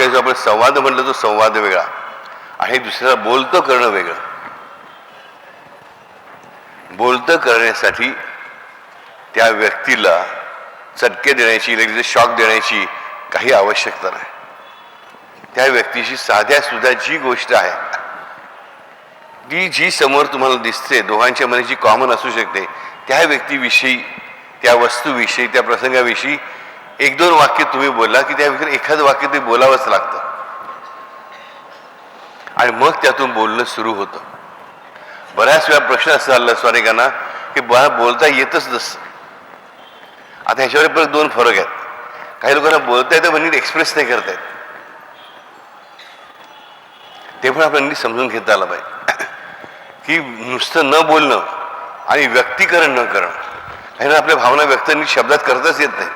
विषयाचा आपण संवाद म्हणलं तो संवाद वेगळा आणि दुसऱ्याला बोलतं करणं वेगळं. बोलतं करण्यासाठी त्या व्यक्तीला चटके देण्याची लगेच शॉक देण्याची काही आवश्यकता नाही. त्या व्यक्तीची साध्या सुद्धा जी गोष्ट आहे ती जी समोर तुम्हाला दिसते दोघांच्या मनाची कॉमन असू शकते त्या व्यक्तीविषयी त्या वस्तूविषयी त्या प्रसंगाविषयी एक दोन वाक्य तुम्ही बोलला की त्या व्यक्तीला एखादं वाक्य ते बोलावंच लागतं. आणि मग त्यातून बोलणं सुरू होतं. बऱ्याच वेळा प्रश्न असं चालला स्वारिकांना की मला बोलता येतच नसतं आता ह्याच्यावर परत दोन फरक आहेत. काही लोकांना बोलता येतं पण नीट एक्सप्रेस नाही करता येत. ते पण आपण नीट समजून घेता आलं पाहिजे. की नुसतं न बोलणं आणि व्यक्तीकरण न करणं ह्यानं आपल्या भावना व्यक्त नीट शब्दात करताच येत नाही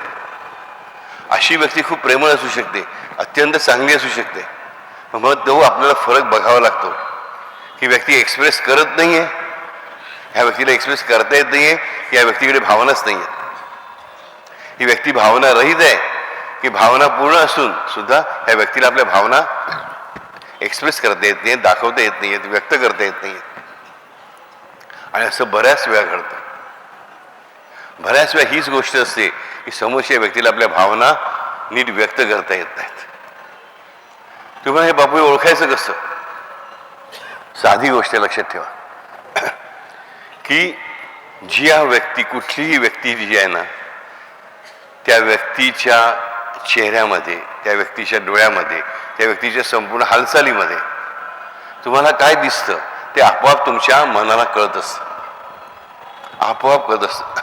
अशी व्यक्ती खूप प्रेमळ असू शकते अत्यंत चांगली असू शकते. मग तो आपल्याला फरक बघावा लागतो. की व्यक्ती एक्सप्रेस करत नाही आहे ह्या व्यक्तीला एक्सप्रेस करता येत नाही की या व्यक्तीकडे भावनाच नाही आहेत ही व्यक्ती भावना रहित आहे. की भावना पूर्ण असून सुद्धा ह्या व्यक्तीला आपल्या भावना एक्सप्रेस करता येत नाही दाखवता येत नाही व्यक्त करता येत नाही आणि असं बऱ्याच वेळा घडतं. बऱ्याच वेळा हीच गोष्ट असते की समोरच्या व्यक्तीला आपल्या भावना नीट व्यक्त करता येत नाहीत. तुम्हाला हे बापू ओळखायचं कसं? साधी गोष्ट लक्षात ठेवा. की जी हा व्यक्ती कुठलीही व्यक्ती जी आहे ना त्या व्यक्तीच्या चेहऱ्यामध्ये त्या व्यक्तीच्या डोळ्यामध्ये त्या व्यक्तीच्या संपूर्ण हालचालीमध्ये तुम्हाला काय दिसतं ते आपोआप तुमच्या मनाला कळत असतं. आपोआप कळत असतं.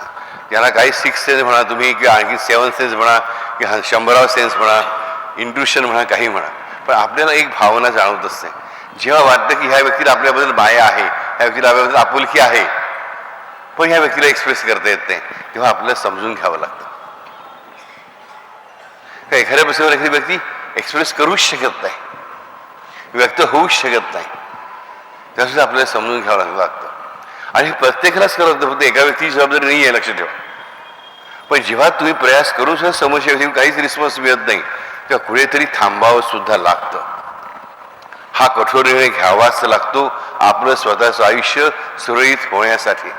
त्याला काही सिक्स सेन्स म्हणा तुम्ही किंवा आणखी सेवन सेन्स म्हणा किंवा शंभराव सेन्स म्हणा इंट्रुशन म्हणा काही म्हणा पण आपल्याला एक भावना जाणवत असते. जेव्हा वाटतं की ह्या व्यक्तीला आपल्याबद्दल माया आहे, ह्या व्यक्तीला आपल्याबद्दल आपुलकी आहे, पण ह्या व्यक्तीला एक्सप्रेस करता येत नाही, तेव्हा आपल्याला समजून घ्यावं लागतं. एखाद्या प्रसंगावर एखादी व्यक्ती एक्सप्रेस करूच शकत नाही, व्यक्त होऊच शकत नाही, त्यासाठी आपल्याला समजून घ्यावं लाग- लागतं. आणि प्रत्येकालाच करावं लागतं, फक्त एका व्यक्तीची जबाबदारी नाही आहे ठेवा. पण जेव्हा तुम्ही प्रयास करू सुद्धा समस्या काहीच रिस्पॉन्स मिळत नाही तेव्हा कुठेतरी थांबावं सुद्धा लागतं. हा कठोर निर्णय घ्यावाच लागतो आपलं स्वतःचं आयुष्य सुरळीत होण्यासाठी.